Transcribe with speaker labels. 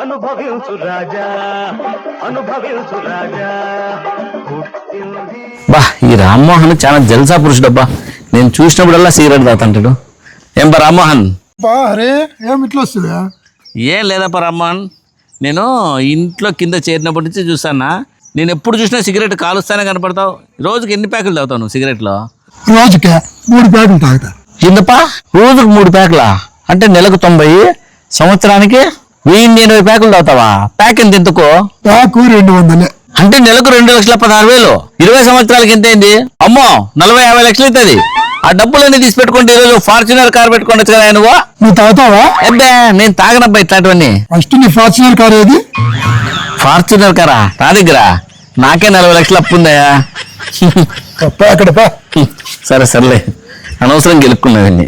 Speaker 1: అనుభవించు రాజా అనుభవించు రాజా.
Speaker 2: బా ఈ రామ్మోహన్ చాలా జల్సా పురుషుడబ్బా. నేను చూసినప్పుడల్లా సిగరెట్ తాగుతుంటాడు. ఏం బా రామ్మోహన్?
Speaker 3: బా అరే ఏం ఇట్లా వస్తుందా
Speaker 2: ఏం లేదప్ప రామ్మోహన్. నేను ఇంట్లో కింద చేరినప్పటి నుంచి చూస్తానా నేను ఎప్పుడు చూసినా సిగరెట్ కాలుస్తానే కనపడతావు. రోజుకి ఎన్ని ప్యాకులు తాగుతావు నువ్వు సిగరెట్లో?
Speaker 3: రోజుకే మూడు ప్యాకులు తాగుతా.
Speaker 2: ఎందుపా రోజుకు మూడు ప్యాకులా? అంటే నెలకు తొంభై సంవత్సరానికి వెయ్యి ఎనభై ప్యాకులు తాగుతావా? ప్యాక్ ఎంత ఎందుకో?
Speaker 3: ప్యాకు రెండు వందలే.
Speaker 2: అంటే నెలకు రెండు లక్షల పదహారు వేలు. ఇరవై సంవత్సరాలకి ఎంత అయింది? అమ్మో నలభై యాభై లక్షలు అవుతుంది. ఆ డబ్బులన్నీ తీసి పెట్టుకుంటే ఈరోజు ఫార్చునర్ కార్ పెట్టుకోవచ్చు కదా నువ్వు?
Speaker 3: నువ్వు తాగుతావా?
Speaker 2: అబ్బే నేను తాగనబ్బా ఇట్లాంటివన్నీ.
Speaker 3: ఫస్ట్ నీ ఫార్చునర్ కార్ ఏది?
Speaker 2: ఫార్చునర్ కారా? నా దగ్గర. నాకే నలభై లక్షలు అప్పు ఉందయా
Speaker 3: అక్కడ
Speaker 2: సరే సర్లే. అనవసరం గెలుక్కున్నదండి